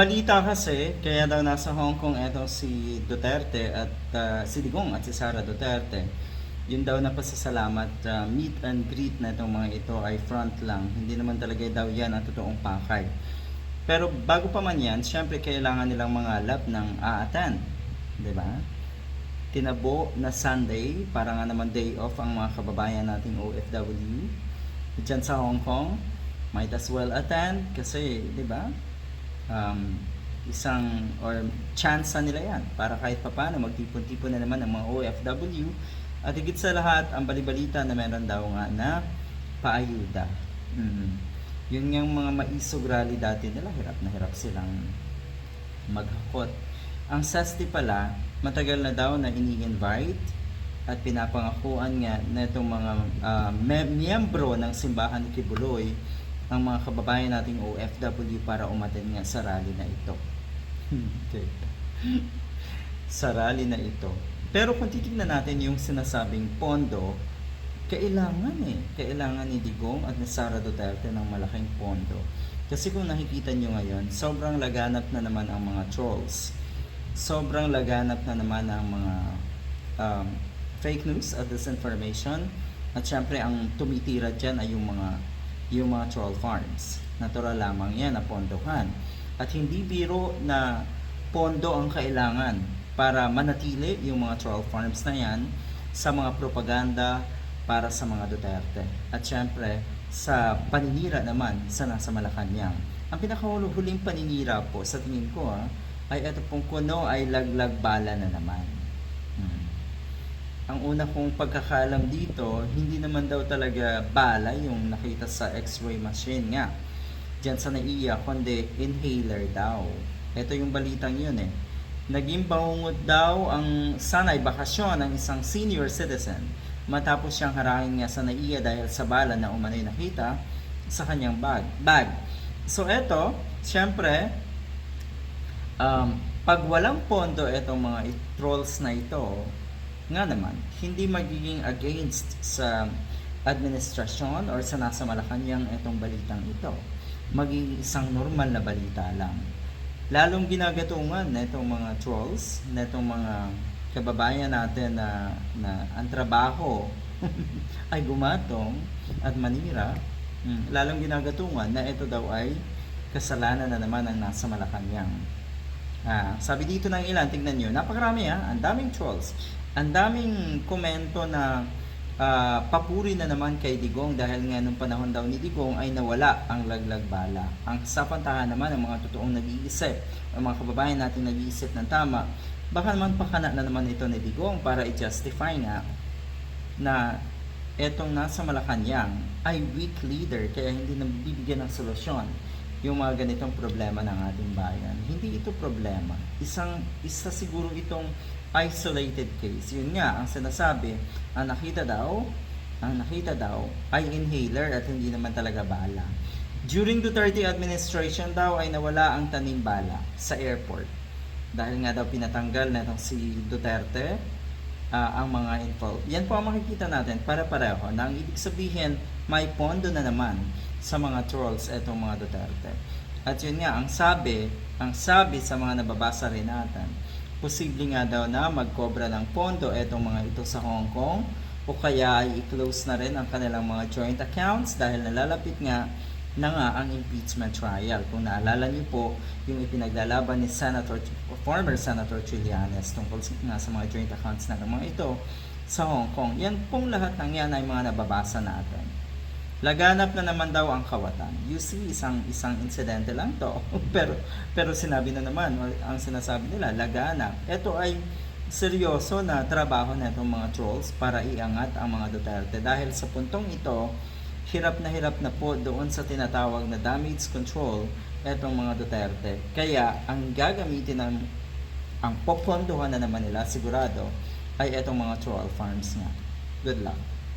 balita kasi, kaya daw nasa Hong Kong eto si Duterte at ah, si Digong at si Sara Duterte. Yun daw na pasasalamat, ah, meet and greet na itong mga ito ay front lang. Hindi naman talaga daw yan ang totoong pakay. Pero bago pa man yan, syempre kailangan nilang mga lap ng. Di ba? Tinabo na Sunday, para nga naman day off ang mga kababayan nating OFW. Diyan sa Hong Kong, might as well attend kasi, di ba? Um, isang or chance nila yan. Para kahit papano magtipon-tipon na naman ang mga OFW at higit sa lahat ang balibalita na meron daw nga na paayuda. Mm. yun yung mga maisog rally dati nila. Hirap na hirap silang maghakot. Ang SASTI pala matagal na daw na ini-invite at pinapangakuan nga na itong mga me- miyembro ng simbahan ni Kibuloy ang mga kababayan nating OFW para umaten nga sa rally na ito. Sa rally na ito. Pero kung titignan natin yung sinasabing pondo, kailangan eh. Kailangan ni Digong at ni Sara Duterte ng malaking pondo. Kasi kung nakikita nyo ngayon, sobrang laganap na naman ang mga trolls. Sobrang laganap na naman ang mga um, fake news at disinformation. At syempre, ang tumitira dyan ay yung mga yung mga troll farms. Natural lamang yan na pondohan. At hindi biro na pondo ang kailangan para manatili yung mga troll farms na yan sa mga propaganda para sa mga Duterte. At syempre, sa paninira naman sa nasa Malacanang. Ang pinakahuling paninira po sa tingin ko ah, ay ito pong kuno ay laglag bala na naman. Ang una kong pagkakalam dito, hindi naman daw talaga bala yung nakita sa x-ray machine nga. Diyan sa naiya, kundi inhaler daw. Ito yung balitang yun eh. Naging bangungot daw ang sanay bakasyon ng isang senior citizen matapos siyang harangin nga sa naiya dahil sa bala na umano'y nakita sa kanyang bag. bag. So eto, syempre, um, pag walang pondo itong mga trolls na ito, nga naman, hindi magiging against sa administrasyon or sa nasa Malacanang itong balitang ito. Maging isang normal na balita lang. Lalong ginagatungan na itong mga trolls, na itong mga kababayan natin na, na ang trabaho ay gumatong at manira, mm, lalong ginagatungan na ito daw ay kasalanan na naman ng nasa Malacanang. Ah, sabi dito ng ilan, tingnan nyo, napakarami ha, ang daming trolls. Ang daming komento na ah, papuri na naman kay Digong dahil nga nung panahon daw ni Digong ay nawala ang laglag bala. Ang sapantahan naman ng mga totoong nag-iisip, ang mga kababayan natin nag-iisip ng tama, baka naman pakana na naman ito ni Digong para i-justify nga na etong nasa Malacanang ay weak leader kaya hindi nabibigyan ng solusyon yung mga ganitong problema ng ating bayan. Hindi ito problema. Isang isa siguro itong isolated case. Yun nga ang sinasabi, ang nakita daw, ang nakita daw ay inhaler at hindi naman talaga bala. During Duterte administration daw ay nawala ang tanim bala sa airport. Dahil nga daw pinatanggal na itong si Duterte ah, ang mga involved. Yan po ang makikita natin para pareho na ang ibig sabihin may pondo na naman sa mga trolls etong mga Duterte. At yun nga, ang sabi, ang sabi sa mga nababasa rin natin, posible nga daw na magkobra ng pondo etong mga ito sa Hong Kong o kaya ay i-close na rin ang kanilang mga joint accounts dahil nalalapit nga na nga ang impeachment trial. Kung naalala niyo po, yung ipinaglalaban ni Senator, former Senator Trillanes tungkol nga sa mga joint accounts na mga ito sa Hong Kong. Yan pong lahat ng yan ay mga nababasa natin. Laganap na naman daw ang kawatan. You see, isang isang insidente lang to. pero pero sinabi na naman, ang sinasabi nila, laganap. Ito ay seryoso na trabaho na itong mga trolls para iangat ang mga Duterte. Dahil sa puntong ito, hirap na hirap na po doon sa tinatawag na damage control etong mga Duterte. Kaya ang gagamitin ng ang popondohan na naman nila sigurado ay etong mga troll farms nga. Good luck.